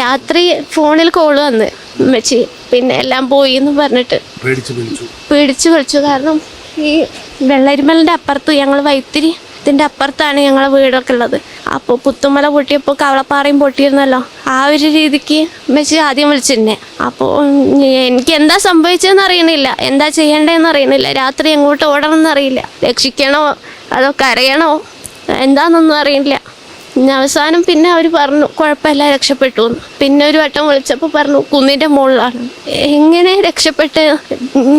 രാത്രി ഫോണിൽ കോൾ വന്ന് ഉമ്മച്ചി പിന്നെ എല്ലാം പോയി എന്ന് പറഞ്ഞിട്ട്. പേടിച്ചു വിളിച്ചു. കാരണം ഈ വെള്ളരിമലിന്റെ അപ്പുറത്ത് ഞങ്ങൾ വൈത്തിരി ഇതിന്റെ അപ്പുറത്താണ് ഞങ്ങളെ വീടൊക്കെ ഉള്ളത്. അപ്പോൾ പുത്തുമല പൊട്ടിയപ്പോൾ കവളപ്പാറയും പൊട്ടിയിരുന്നല്ലോ. ആ ഒരു രീതിക്ക് ഉമ്മച്ചി ആദ്യം വിളിച്ചിരുന്നെ. അപ്പോൾ എനിക്ക് എന്താ സംഭവിച്ചതെന്ന് അറിയണില്ല. എന്താ ചെയ്യേണ്ടതെന്ന് അറിയണില്ല. രാത്രി എങ്ങോട്ട് ഓടണം എന്നറിയില്ല രക്ഷിക്കണോ? അതോ കരയണോ? എന്താണെന്നൊന്നും അറിയില്ല പിന്നെ അവസാനം പിന്നെ അവർ പറഞ്ഞു കുഴപ്പമില്ല രക്ഷപ്പെട്ടു. പിന്നെ ഒരു വട്ടം വിളിച്ചപ്പോൾ പറഞ്ഞു കുന്നിന്റെ മുകളിലാണ്. എങ്ങനെ രക്ഷപ്പെട്ട്?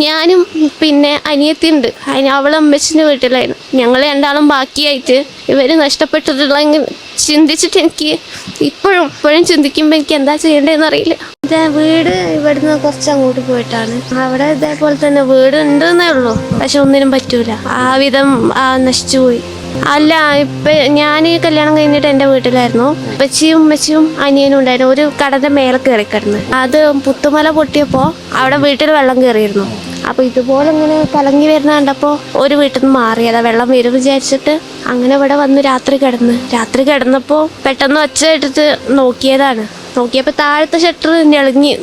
ഞാനും പിന്നെ അനിയത്തിയുണ്ട്. അതിന് അവളെ അമ്മച്ചിന്റെ വീട്ടിലായിരുന്നു. ഞങ്ങൾ രണ്ടാളും ബാക്കിയായിട്ട് ഇവർ നഷ്ടപ്പെട്ടിട്ടുള്ളെങ്കിൽ ചിന്തിച്ചിട്ട് എനിക്ക് ഇപ്പോഴും ഇപ്പോഴും ചിന്തിക്കുമ്പോൾ എനിക്ക് എന്താ ചെയ്യേണ്ടതെന്ന് അറിയില്ല. ഇതേ വീട് ഇവിടുന്ന് കുറച്ച് അങ്ങോട്ട് പോയിട്ടാണ്. അവിടെ ഇതേപോലെ തന്നെ വീട് ഉണ്ടെന്നേ ഉള്ളൂ. പക്ഷെ ഒന്നിനും പറ്റൂല. ആ വിധം നശിച്ചു പോയി. അല്ല ഇപ്പൊ ഞാൻ ഈ കല്യാണം കഴിഞ്ഞിട്ട് എന്റെ വീട്ടിലായിരുന്നു. ഉപ്പച്ചിയും ഉമ്മച്ചിയും അനിയനും ഉണ്ടായിരുന്നു. ഒരു കടന്റെ മേലെ കയറി കിടന്ന്. അത് പുത്തുമല പൊട്ടിയപ്പോ അവിടെ വീട്ടിൽ വെള്ളം കയറിയിരുന്നു അപ്പൊ ഇതുപോലെ ഇങ്ങനെ കലങ്ങി വരുന്ന കണ്ടപ്പോ ഒരു വീട്ടിൽ നിന്ന് മാറിയതാ വെള്ളം വരും വിചാരിച്ചിട്ട് അങ്ങനെ ഇവിടെ വന്ന് രാത്രി കിടന്ന്. രാത്രി കിടന്നപ്പോ പെട്ടെന്ന് ഒച്ച എടുത്ത് നോക്കിയതാണ്. നോക്കിയപ്പോൾ താഴത്തെ ഷട്ടർ ഞെളിഞ്ഞ്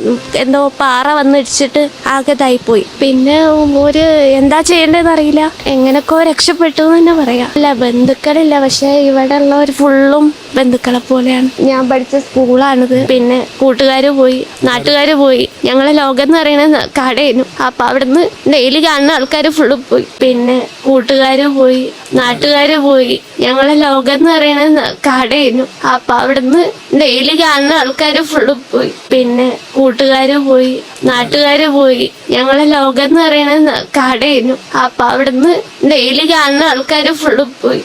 എന്തോ പാറ വന്നിടിച്ചിട്ട് ആകെ ഇതായിപ്പോയി. പിന്നെ ഒരു എന്താ ചെയ്യേണ്ടതെന്ന് അറിയില്ല. എങ്ങനെയൊക്കെ രക്ഷപ്പെട്ടു എന്ന് തന്നെ പറയാം. അല്ല ബന്ധുക്കളില്ല പക്ഷെ ഇവിടെ ഉള്ളവർ ഫുള്ളും ബന്ധുക്കളെ പോലെയാണ്. ഞാൻ പഠിച്ച സ്കൂളാണിത്. പിന്നെ കൂട്ടുകാർ പോയി നാട്ടുകാർ പോയി. ഞങ്ങളെ ലോകം എന്ന് പറയുന്നത് കടയായിരുന്നു. അപ്പൊ അവിടുന്ന് ഡെയിലി കാണുന്ന ആൾക്കാർ ഫുള്ള് പോയി. പിന്നെ കൂട്ടുകാർ പോയി നാട്ടുകാർ പോയി. ഞങ്ങളെ ലോകം എന്ന് പറയുന്നത് കടയായിരുന്നു. അപ്പൊ അവിടുന്ന് ഡെയിലി കാണുന്ന ആൾക്കാർ ഫുള്ള് പോയി. പിന്നെ കൂട്ടുകാർ പോയി നാട്ടുകാർ പോയി. ഞങ്ങളെ ലോകം എന്ന് പറയുന്നത് കടയായിരുന്നു. അപ്പൊ അവിടുന്ന് ഡെയിലി കാണുന്ന ആൾക്കാർ ഫുള്ള് പോയി.